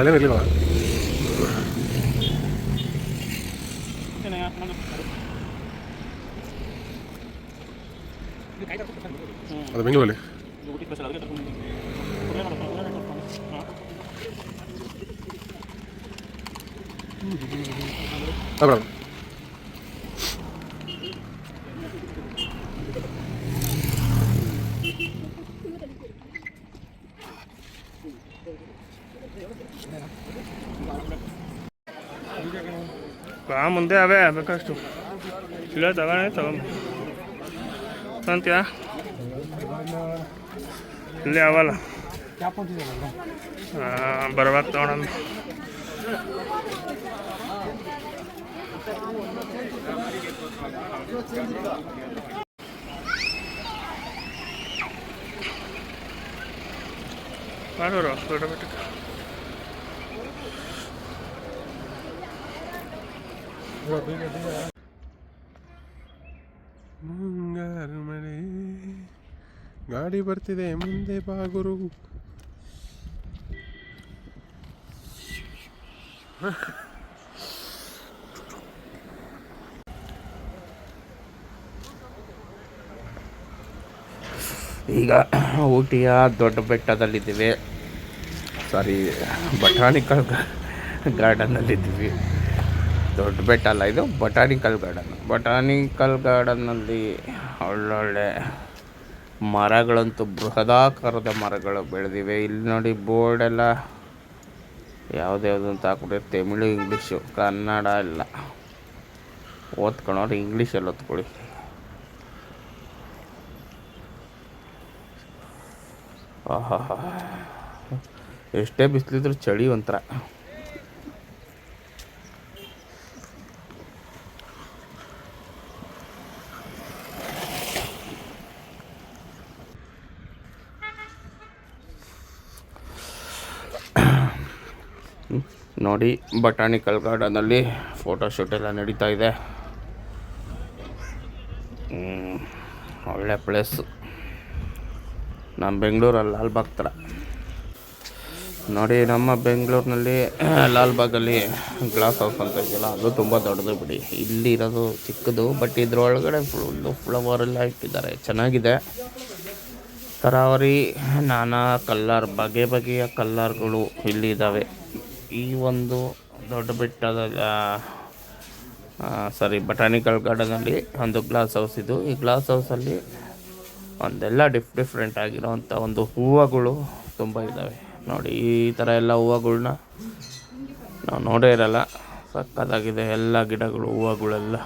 ಅಲ್ಲೇ ಇರಲಿಲ್ಲ ಅದು ಬೆಂಗಳೂರಲ್ಲಿ ಹಾಂ ಮೇಡಮ್ ಬಾ ಮುಂದೆ ಅವೇ ಬೇಕಷ್ಟು ಇಲ್ಲ ತಗೊಂಡೆ ತಗೊಂಬ. ಅಂತೀಯ ಇಲ್ಲೇ ಅವಲ್ಲ. ಬರ್ಬೇಕು ತಗೊಳಂದು ಮಾಡೋರು ಬೆಟ್ಟಕ್ಕೆ. ಮುಂಗಾರು ಮಳೆ ಗಾಡಿ ಬರ್ತಿದೆ ಮುಂದೆ ಬಾಗುರು. ಈಗ ಊಟಿಯ ದೊಡ್ಡ ಬೆಟ್ಟದಲ್ಲಿದ್ದೀವಿ. ಸಾರಿ ಬಟಾನಿಕಲ್ ಗಾರ್ಡನ್ನಲ್ಲಿದ್ದೀವಿ ದೊಡ್ಡ ಬೆಟ್ಟ ಅಲ್ಲ, ಇದು ಬಟಾನಿಕಲ್ ಗಾರ್ಡನ್ ಬಟಾನಿಕಲ್ ಗಾರ್ಡನ್ನಲ್ಲಿ ಒಳ್ಳೊಳ್ಳೆ ಮರಗಳಂತೂ ಬೃಹದಾಕಾರದ ಮರಗಳು ಬೆಳೆದಿವೆ. ಇಲ್ಲಿ ನೋಡಿ ಬೋರ್ಡ್ ಎಲ್ಲ ಯಾವ್ದ್ಯಾವ್ದು ಅಂತ ಹಾಕ್ಬಿಟ್ಟು ತಮಿಳು, ಇಂಗ್ಲೀಷು, ಕನ್ನಡ ಇಲ್ಲ ಓದ್ಕೊಳೋರು ಇಂಗ್ಲೀಷಲ್ಲಿ ಓದ್ಕೊಳ್ಳಿ. ಆಹಾ ಎಷ್ಟೇ ಬಿಸಿಲಿದ್ರು ಚಳಿ ಒಂಥರ. ನೋಡಿ ಬಟಾನಿಕಲ್ ಗಾರ್ಡನಲ್ಲಿ ಫೋಟೋಶೂಟ್ ಎಲ್ಲ ನಡೀತಾ ಇದೆ. ಒಳ್ಳೆ ಪ್ಲೇಸು ನಮ್ಮ ಬೆಂಗಳೂರಲ್ಲಿ ಲಾಲ್ಬಾಗ್ ಥರ. ನೋಡಿ, ನಮ್ಮ ಬೆಂಗಳೂರಿನಲ್ಲಿ, ಲಾಲ್ಬಾಗಲ್ಲಿ ಗ್ಲಾಸ್ ಹೌಸ್ ಅಂತ ಇದೆಯಲ್ಲ, ಅದು ತುಂಬ ದೊಡ್ಡದು ಬಿಡಿ. ಇಲ್ಲಿ ಇರೋದು ಚಿಕ್ಕದು ಬಟ್ ಇದ್ರೊಳಗಡೆ ಫುಲ್ಲು ಫ್ಲವರ್ ಎಲ್ಲ ಇಟ್ಟಿದ್ದಾರೆ. ಚೆನ್ನಾಗಿದೆ. ತರಾವರಿ ನಾನಾ ಕಲ್ಲರ್, ಬಗೆ ಬಗೆಯ ಕಲ್ಲರ್ಗಳು ಇಲ್ಲಿ ಇದ್ದಾವೆ ಈ ಒಂದು ದೊಡ್ಡ ಬೆಟ್ಟದ ಸಾರಿ ಬಟಾನಿಕಲ್ ಗಾರ್ಡನಲ್ಲಿ ಒಂದು ಗ್ಲಾಸ್ ಹೌಸ್ ಇದು. ಈ ಗ್ಲಾಸ್ ಹೌಸಲ್ಲಿ ಒಂದೆಲ್ಲ ಡಿಫ್ ಡಿಫ್ರೆಂಟ್ ಆಗಿರೋವಂಥ ಒಂದು ಹೂವುಗಳು ತುಂಬ ಇದ್ದಾವೆ ನೋಡಿ, ಈ ಥರ ಎಲ್ಲ ಹೂವುಗಳ್ನ ನಾವು ನೋಡೇ ಇರಲ್ಲ. ಸಕ್ಕತ್ತಾಗಿದೆ ಎಲ್ಲ ಗಿಡಗಳು, ಹೂವುಗಳೆಲ್ಲ.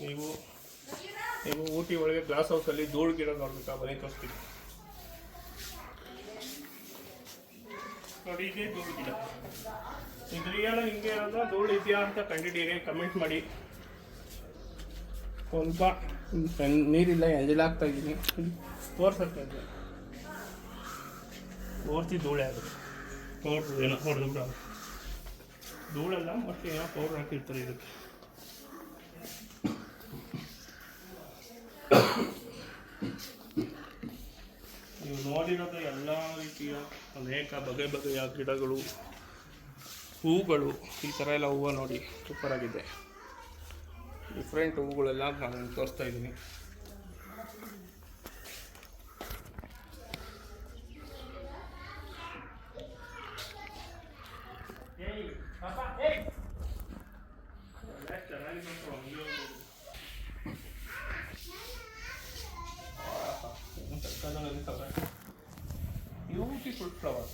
ನೀವು ನೀವು ಊಟಿ ಒಳಗೆ ಗ್ಲಾಸ್ ಹೌಸಲ್ಲಿ ಧೂಳು ಗಿಡ ನೋಡ್ಬೇಕಾ? ಮನೆ ತೋರಿಸ್ತೀನಿ. ನೋಡಿ, ಇದೇ ಧೂಳು ಗಿಡ. ಹಿಂಗೆ ಅಂದ್ರೆ ಧೂಳು ಇದೆಯಾ ಅಂತ ಕಂಡಿಡೀರಿ ಕಮೆಂಟ್ ಮಾಡಿ. ಸ್ವಲ್ಪ ನೀರಿಲ್ಲ ಎಂಜಲಾಗ್ತಾ ಇದ್ದೀನಿ. ತೋರ್ಸಕ್ಕೆ ಪೂರ್ತಿ ಧೂಳೆ ಅದು. ನೋಡ್ರಿ ಏನೋ ಹೊಡೆದು ಧೂಳಲ್ಲ, ಮತ್ತೆ ಏನೋ ಪೌಡ್ರ್ ಹಾಕಿರ್ತಾರೆ ಇದಕ್ಕೆ ನೀವು ನೋಡಿರೋದು ಎಲ್ಲ ರೀತಿಯ ಅನೇಕ ಬಗೆ ಬಗೆಯ ಗಿಡಗಳು, ಹೂಗಳು, ಈ ಥರ ಎಲ್ಲ ಹೂವು ನೋಡಿ ಸೂಪರಾಗಿದೆ ಡಿಫ್ರೆಂಟ್ ಹೂಗಳೆಲ್ಲ ನಾನು ತೋರಿಸ್ತಾ ಇದ್ದೀನಿ. Beautiful flower.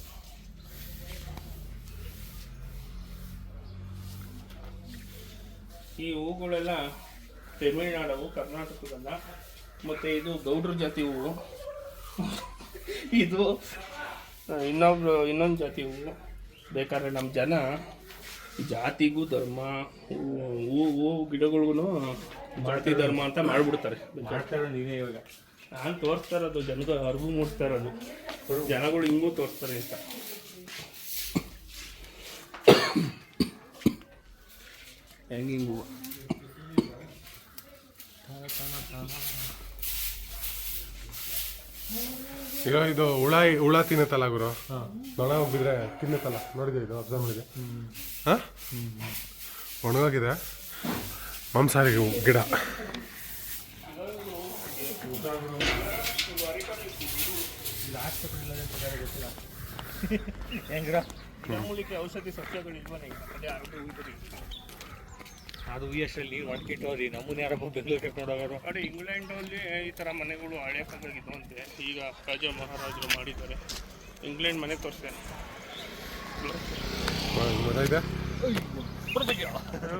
ಈ ಹೂಗಳೆಲ್ಲ ತಮಿಳ್ನಾಡವು ಕರ್ನಾಟಕದಲ್ಲ. ಮತ್ತು ಇದು ಗೌಡ್ರ ಜಾತಿ ಹೂವು. ಇದು ಇನ್ನೊಬ್ರು, ಇನ್ನೊಂದು ಜಾತಿ ಹೂವು. ಬೇಕಾದ್ರೆ ನಮ್ಮ ಜನ ಜಾತಿಗೂ ಧರ್ಮ ಹೂವು ಹೂವು ಗಿಡಗಳಿಗೂ ಜಾತಿ ಧರ್ಮ ಅಂತ ಮಾಡಿಬಿಡ್ತಾರೆ. ಮಾಡ್ತಾರೆ ನೀನೇ ಇವಾಗ. ನಾನು ತೋರಿಸ್ತಾ ಇರೋದು ಜನಗಳು ಅರಿವು ಮೂಡ್ತಾ ಇರೋದು. ಜನಗಳು ಹಿಂಗೂ ತೋರಿಸ್ತಾರೆ ಅಂತ. ಹೆಂಗೆ ಹಿಂಗೂ? ಈಗ ಇದು ಹುಳ ಹುಳ ತಿನ್ನತ್ತಲ್ಲ ಗುರು? ನೊಣ ಹೋಗಿದ್ರೆ ತಿನ್ನತ್ತಲ್ಲ? ನೋಡಿದೆ ಇದು ಅಬ್ಸರ್ವ್ ಮಾಡಿದೆ? ಹಾ? ಒಣಗೋಗಿದೆ ಮಾಂಸಾಹಾರಿ ಗಿಡ. ಔಷಧಿ ಸಸ್ಯಗಳು ಈಗ ಅದೇ ಉಳಿದ್ರಿ ಅದು ಎಷ್ಟರಲ್ಲಿ ಹೊಂಟ್ಕಿಟ್ಟವ್ರಿ ನಮ್ಮನ್ನ ಯಾರಪ್ಪ ಬೆಂಗಳೂರಿಗೆ ಕರ್ಕೊಂಡೋಗೋರು ಇಂಗ್ಲೆಂಡ್ ಇಂಗ್ಲೆಂಡಲ್ಲಿ ಈ ಥರ ಮನೆಗಳು ಹಳೆ ಕಾಲದಾಗಿದ್ದು ಅಂತೆ. ಈಗ ರಾಜ ಮಹಾರಾಜರು ಮಾಡಿದ್ದಾರೆ. ಇಂಗ್ಲೆಂಡ್ ಮನೆ ತೋರಿಸ್ತೇನೆ.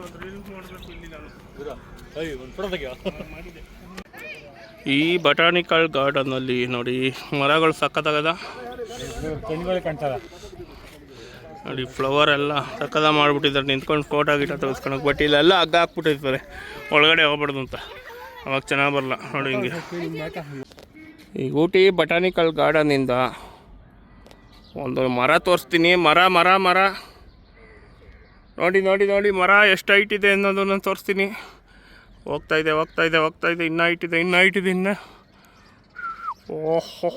ಒಂದು ರೀಲ್ಸ್ ಮಾಡಬೇಕು ಇಲ್ಲಿ ನಾನು. ಅಯ್ಯ ಒಂದು ಮಾಡಿದೆ. ಈ ಬಟಾನಿಕಲ್ ಗಾರ್ಡನ್ನಲ್ಲಿ ನೋಡಿ ಮರಗಳು ಸಕ್ಕದಾಗದ ನೋಡಿ ಫ್ಲವರ್ ಎಲ್ಲ ಸಕ್ಕದ ಮಾಡಿಬಿಟ್ಟಿದ್ದಾರೆ. ನಿಂತ್ಕೊಂಡು ಫೋಟೋ ಗಿಟ ತೆಗೆಸ್ಕೊಳಕ್ಕೆ ಬಟ್ ಇಲ್ಲೆಲ್ಲ ಹಗ್ಗ ಹಾಕ್ಬಿಟ್ಟಿರ್ತಾರೆ. ಒಳಗಡೆ ಹೋಗ್ಬಾರ್ದು ಅಂತ. ಅವಾಗ ಚೆನ್ನಾಗಿ ಬರಲ್ಲ. ನೋಡಿ ಹಿಂಗೆ. ಈ ಊಟಿ ಬಟಾನಿಕಲ್ ಗಾರ್ಡನಿಂದ ಒಂದು ಮರ ತೋರಿಸ್ತೀನಿ. ಮರ ಮರ ಮರ. ನೋಡಿ ನೋಡಿ ನೋಡಿ ಮರ ಎಷ್ಟು ಹೈಟ್ ಇದೆ ಅನ್ನೋದನ್ನು ತೋರಿಸ್ತೀನಿ. ಹೋಗ್ತಾ ಇದೆ ಹೋಗ್ತಾ ಇದೆ ಹೋಗ್ತಾ ಇದೆ. ಇನ್ನೂ ಇಟ್ಟಿದೆ ಇನ್ನೂ ಹೈಟ್ ಇದೆ, ಇನ್ನು. ಓಹೋ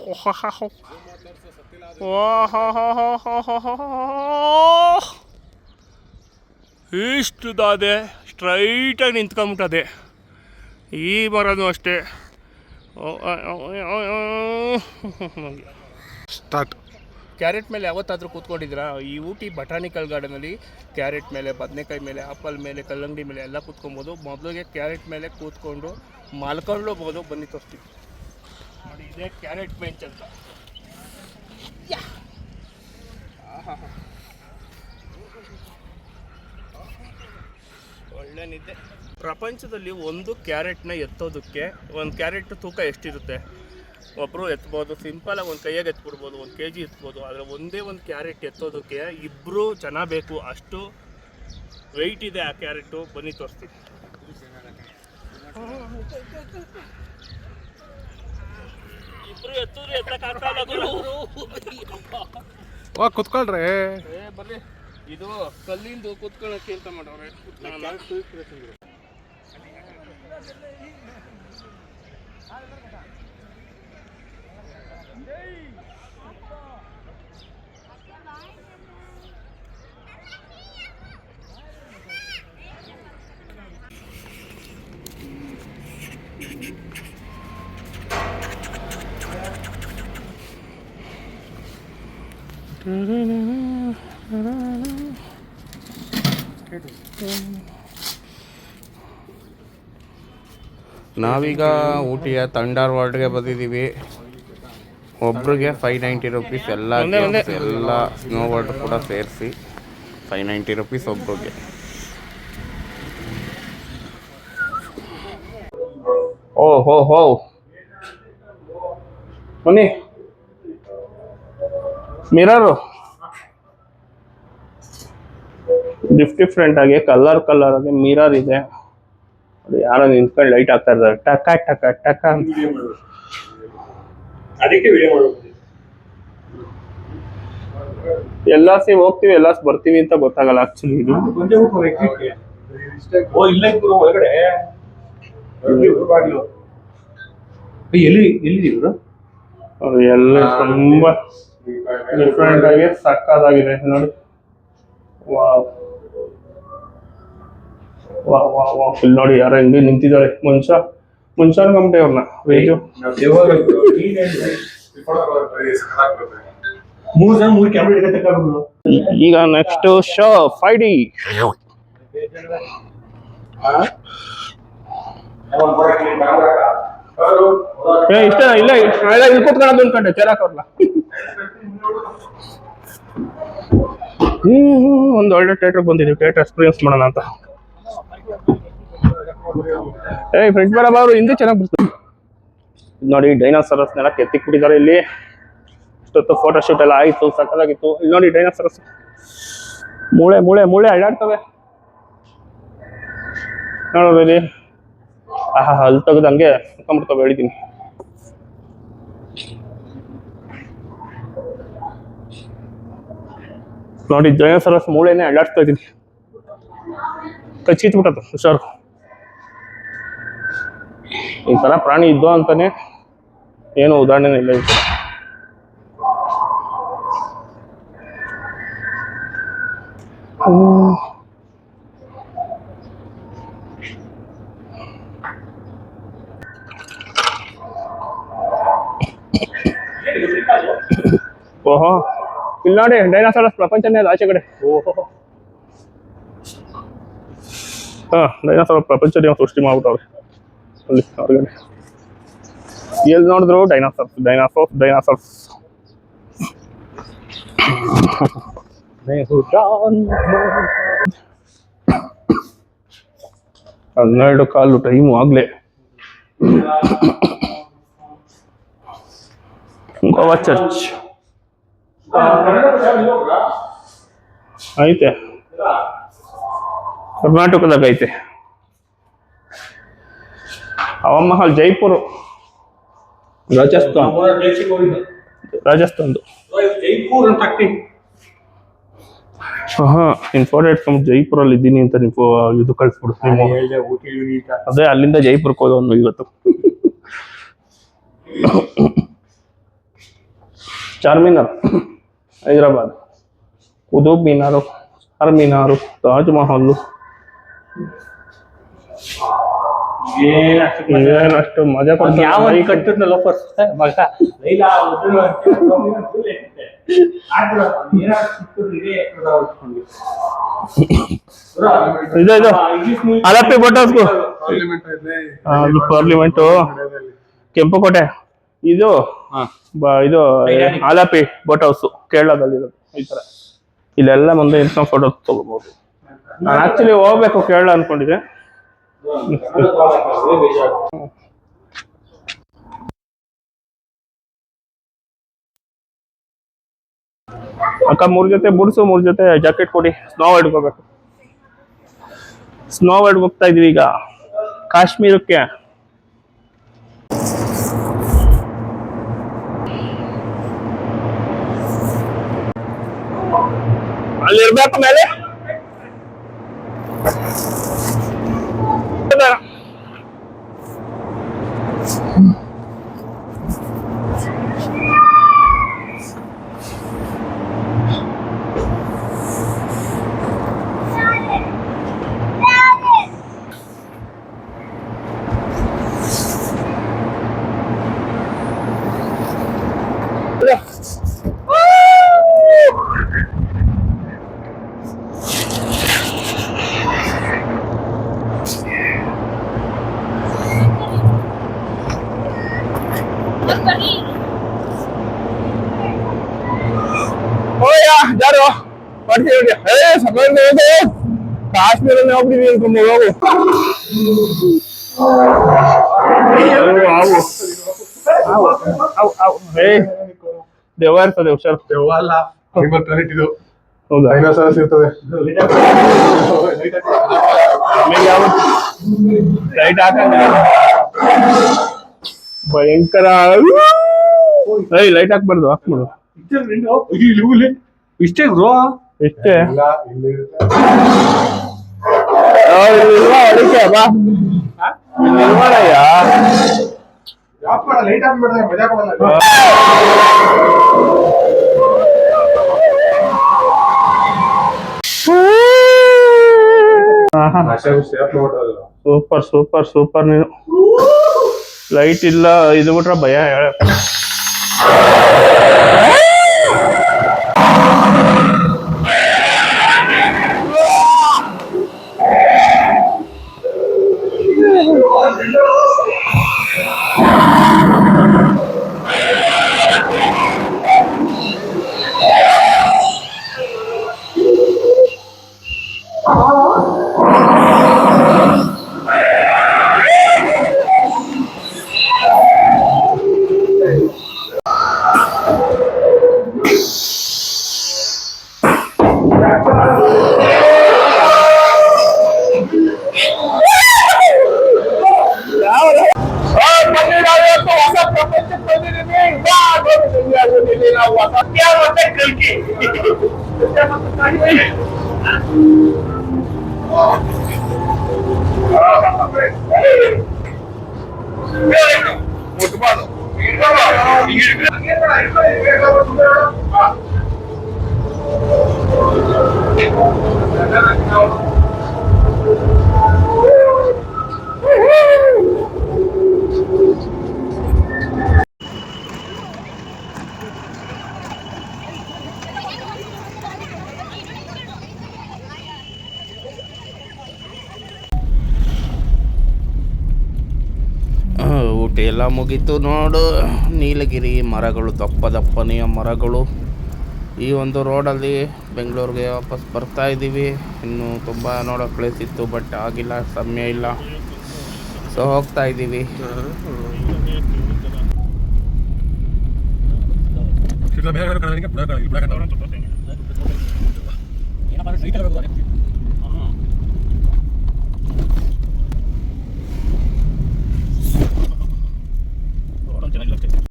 ಇಷ್ಟು ದಾದೆ ಸ್ಟ್ರೈಟಾಗಿ ನಿಂತ್ಕೊಂಬಿಟ್ಟದೆ. ಈ ಮರನೂ ಅಷ್ಟೇ. ಸ್ಟಾರ್ಟ್. ಕ್ಯಾರೆಟ್ ಮೇಲೆ ಯಾವತ್ತಾದರೂ ಕೂತ್ಕೊಂಡಿದ್ದೀರಾ? ಈ ಊಟಿ ಬಟಾನಿಕಲ್ ಗಾರ್ಡನಲ್ಲಿ ಕ್ಯಾರೆಟ್ ಮೇಲೆ, ಬದನೆಕಾಯಿ ಮೇಲೆ, ಆಪಲ್ ಮೇಲೆ, ಕಲ್ಲಂಗಡಿ ಮೇಲೆ ಎಲ್ಲ ಕೂತ್ಕೊಬೋದು. ಮೊದಲಿಗೆ ಕ್ಯಾರೆಟ್ ಮೇಲೆ ಕೂತ್ಕೊಂಡು ಮಲ್ಕೊಳ್ಳೋಬೋದು ಬನ್ನಿ ತೋರಿಸ್ತೀವಿ ನೋಡಿ, ಇದೇ ಕ್ಯಾರೆಟ್ ಬೆಂಚ್ ಅಂತ. ಯಾ. ಆಹಾಹಾ. ಒಳ್ಳೆ ನಿದ್ದೆ. ಪ್ರಪಂಚದಲ್ಲಿ ಒಂದು ಕ್ಯಾರೆಟ್ನ ಎತ್ತೋದಕ್ಕೆ, ಒಂದು ಕ್ಯಾರೆಟ್ ತೂಕ ಎಷ್ಟಿರುತ್ತೆ? ಒಬ್ಬರು ಎತ್ಬೋದು ಸಿಂಪಲಾಗಿ ಒಂದು ಕೈಯಾಗೆ ಎತ್ಬಿಡ್ಬೋದು ಒಂದು ಕೆ ಜಿ ಎತ್ಬೋದು ಆದರೆ ಒಂದೇ ಒಂದು ಕ್ಯಾರೆಟ್ ಎತ್ತೋದಕ್ಕೆ ಇಬ್ಬರು ಜನ ಬೇಕು. ಅಷ್ಟು ವೆಯ್ಟ್ ಇದೆ ಆ ಕ್ಯಾರೆಟು. ಬನ್ನಿ ತೋರಿಸ್ತೀನಿ. ಇಬ್ರು ಎತ್ತಿದ್ರೆ ಎತ್ತಕ್ಕಾಗಲ್ಲ ಕುತ್ಕೊಳ್ರಿ. ಏ ಬರ್ರಿ. ಇದು ಕಲ್ಲಿಂದು ಕುತ್ಕೊಳ್ಳೋಕೆ ಅಂತ ಮಾಡವ್ರೆ ಕೂತ್ಕೊಳ್ಳೋಣ. ನಾವೀಗ ಊಟಿಯ ತಂಡಾರ್ ವಾರ್ಡ್ಗೆ ಬಂದಿದ್ದೀವಿ. ಒಬ್ರಿಗೆ ಫೈವ್ ನೈಂಟಿ ರುಪೀಸ್ ಎಲ್ಲ. ಎಲ್ಲ ಸ್ನೋ ವಾಟರ್ ಕೂಡ ಸೇರಿಸಿ ಫೈವ್ ನೈಂಟಿ ರುಪೀಸ್ ಒಬ್ರಿಗೆ. ಓ ಹೋ ಹೋ. ಬನ್ನಿ. ಮಿರರು ಡಿಫ್ ಡಿಫ್ರೆಂಟ್ ಆಗಿ ಕಲರ್ ಕಲರ್ ಆಗಿ ಮಿರರ್ ಇದೆ. ಅದು ಯಾರೋ ನಿಂತ್ಕೊಂಡು ಲೈಟ್ ಹಾಕ್ತಾ ಇದ್ದಾರೆ. ಟಕ ಟಕ ಟಕ. ಅಂತ ಅದಕ್ಕೆ ವಿಡಿಯೋ ಎಲ್ಲಾ ಸೇಮ್ ಹೋಗ್ತೀವಿ ಎಲ್ಲಾ ಬರ್ತೀವಿ ಅಂತ ಗೊತ್ತಾಗಲ್ಲ ಆಕ್ಚುಲಿ ಇದು. ಓ ಇಲ್ಲ ಬಾಗಿಲು. ಏ, ಎಲ್ಲಿ ಎಲ್ಲಿ ಇವ್ರು? ಎಲ್ಲ ತುಂಬಾ ಡಿಫ್ರೆಂಟ್ ಆಗಿ ಸಕ್ಕದಾಗಿದೆ ನೋಡಿ. ವಾವ್. ವಾ ವಾ ವಾ ಇಲ್ಲಿ ನೋಡಿ ಯಾರೋ ಹಿಂಗೆ ನಿಂತಿದ್ದಾಳೆ ಮನುಷ್ಯ. ಮನುಷ್ಯ ಅನ್ಕೊಂಬಿಟ್ಟೆ ಅವ್ರನ್ನ ವೇಜು? ಮೂರ್ ಜನ ಮೂರ್ ಕ್ಯಾಮ್ರಾ ಈಗ ನೆಕ್ಸ್ಟ್ ಶೋ ಫೈ ಡಿ ಏ ಇಷ್ಟ ಇಲ್ಲ ಇಲ್ಲ ಇಲ್ಲಿ ಕೂತ್ಕೊಳ್ಳೋದು ಅನ್ಕೊಂಡೆ ಅವ್ರಲ್ಲ. ಒಂದು ಒಳ್ಳೆ ಥಿಯೇಟರ್ ಬಂದಿದ್ದೀವಿ ಥಿಯೇಟರ್ ಎಕ್ಸ್ಪೀರಿಯನ್ಸ್ ಮಾಡೋಣ ಅಂತ. ಏ ಫ್ರಂಟ್ ಬರ ಅವರು ಹಿಂದೆ ಚೆನ್ನಾಗಿ ಬರ್ತದೆ ನೋಡಿ ಎತ್ತಿ ಕೆತ್ತಿಕ್ಬಿಟ್ಟಿದ್ದಾರೆ ಇಲ್ಲಿ. ಇಷ್ಟೊತ್ತು ಫೋಟೋಶೂಟ್ ಎಲ್ಲ ಆಯಿತು ಸಕ್ಕದಾಗಿತ್ತು ಇಲ್ಲಿ ನೋಡಿ ಡೈನಾಸರಸ್ ಮೂಳೆ ಮೂಳೆ ಮೂಳೆ ಅಡ್ಡಾಡ್ತವೆ ನೋಡಿ ಆಹಾ ಅಲ್ಲಿ ತೆಗೆದು ಹಂಗೆ ಸುತ್ತಮುತ್ತವೆ ಹೇಳಿದ್ದೀನಿ ನೋಡಿ ಡೈನೋಸಾರಸ್ ಮೂಳೆನೇ ಅಡ್ಡಾಡ್ತಾ ಇದ್ದೀನಿ. ಕಚ್ಚಿಟ್ಬಿಟ್ಟದು ಹುಷಾರು. ಈ ಥರ ಪ್ರಾಣಿ ಇದ್ದು ಅಂತಾನೆ ಏನು ಉದಾಹರಣೆ ಇಲ್ಲ ಈ ಥರ ಓಹೋ. ಇಲ್ಲಿ ನೋಡಿ ಡೈನಾಸರಸ್ ಪ್ರಪಂಚನೇ ಅದು ಆಚೆ ಕಡೆ. ಹಾ ಡೈನಾಸರ ಪ್ರಪಂಚ ಸೃಷ್ಟಿ ಮಾಡ್ಬಿಟ್ಟವ್ರೆ. ಅಲ್ಲಿ ಹೊರಗಡೆ ಎಲ್ಲಿ ನೋಡಿದ್ರು ಡೈನಾಸರ್ಸ್ ಡೈನಾಸರ್ಸ್ ಡೈನಾಸರ್ಸ್ ಹನ್ನೆರಡು ಕಾಲು ಟೈಮು ಆಗ್ಲೇ ಗೋವಾ ಚರ್ಚ್ ಐತೆ ಕರ್ನಾಟಕದಾಗ ಐತೆ ಹವಾಮಹಲ್ ಜೈಪುರ್ ರಾಜಸ್ಥಾನ್ ರಾಜಸ್ಥಾನ್ದು ಜೈಪುರ್ ಅಂತ ಹಾಕ್ತೀನಿ ಹಾ ನಿನ್ ಫೋಟೋ ಇಟ್ಕೊಂಡು ಜೈಪುರಲ್ಲಿ ಇದ್ದೀನಿ ಅಂತ ನೀವು ಇದು ಕಳ್ಸ್ಬಿಡು ನಿಮ್ಮ ಹೇಳ್ದೆ ಊಟಿ ಯೂನಿಟ್ ಅದೇ ಅಲ್ಲಿಂದ ಜೈಪುರಕ್ಕೆ ಹೋದವನು ಇವತ್ತು ಚಾರ್ಮಿನಾರ್ ಹೈದರಾಬಾದ್ ಕುತುಬ್ ಮಿನಾರು ಚಾರ್ ಮಿನಾರು ತಾಜ್ ಮಹಲ್ ಏನಷ್ಟು ಮಜಾ ಕೊಡ್ತಾರೆ ಯಾವ ಬೈಕ್ ಕಟ್ಟಿದ್ನ ಲೋಫರ್ಸ್ ಮಗ. ಇದು ಇದು ಅಲಪ್ಪಿ ಬೊಟ್ಟಾಸ್ಕು ಪಾರ್ಲಿಮೆಂಟ್ ಕೆಂಪು ಕೋಟೆ ಪಾರ್ಲಿಮೆಂಟು ಕೆಂಪುಕೋಟೆ. ಇದು ಬ- ಇದು ಆಲಾಪಿ ಬೋಟ್ ಹೌಸ್ ಕೇರಳದಲ್ಲಿ ಇರೋದು ಈ ತರ. ಇಲ್ಲೆಲ್ಲ ಮುಂದೆ ಇನ್ಸ್ಟಾ ಫೋಟೋ ತಗೋಬಹುದು ನಾನು ಆಕ್ಚುಲಿ ಹೋಗ್ಬೇಕು ಕೇರಳ ಅನ್ಕೊಂಡಿದ್ದೆ. ಅಕ್ಕ ಮೂರ್ ಜೊತೆ ಬುಡ್ಸು ಮೂರ್ ಜೊತೆ ಜಾಕೆಟ್ ಕೊಡಿ ಸ್ನೋ ಹಿಡ್ಕೋಬೇಕು ಸ್ನೋ ವರ್ಡ್ ಹೋಗ್ತಾ ಇದೀವಿ ಈಗ ಕಾಶ್ಮೀರಕ್ಕೆ ಅಲ್ಲಿರ್ಬೇಕು ಮೇಲೆ ಓಯ್ಯ ಯಾರು ಬರ್ತೀವಿ ಏ ಸಮಯ ಕಾಶ್ಮೀರಲ್ಲಿ ಹೋಗ್ತೀವಿ ಅನ್ಕೊಂಡು ಹೋಗು ದೆವ್ವ ಇರ್ತದೆ ಹುಷಾರ್ ದೆವ್ವ ಅಲ್ಲ ಇದು ಹೌದಾ. ಡೈನೋಸಾರಸ್ ಇರ್ತದೆ ಲೈಟ್ ಹಾಕಂಗಿಲ್ಲ ಭಯಂಕರ. ಏ ಲೈಟ್ ಹಾಕ್ಬಾರ್ದು ಹಾಕ್ಬಿಡು. ಇಷ್ಟೇ ಬ್ರೋ ಬಾ. ಮಾಡ್ಬಿಟ್ರಲ್ಲ ಸೂಪರ್ ಸೂಪರ್ ಸೂಪರ್ ನೀನು. ಲೈಟ್ ಇಲ್ಲ ಇದು ಬಿಟ್ರೆ ಭಯ ಹೇಳಕ್ ಆ, ಡ್ಯೂಟಿ ಎಲ್ಲ ಮುಗೀತು ನೋಡು. ನೀಲಗಿರಿ ಮರಗಳು, ದಪ್ಪ ದಪ್ಪನೆಯ ಮರಗಳು. ಈ ಒಂದು ರೋಡಲ್ಲಿ ಬೆಂಗಳೂರಿಗೆ ವಾಪಸ್ ಬರ್ತಾ ಇದ್ದೀವಿ. ಇನ್ನೂ ತುಂಬ ನೋಡೋ ಪ್ಲೇಸ್ ಇತ್ತು ಬಟ್ ಆಗಿಲ್ಲ, ಸಮಯ ಇಲ್ಲ. ಸೊ ಹೋಗ್ತಾ ಇದ್ದೀವಿ. Hadi hayırlı haftalar.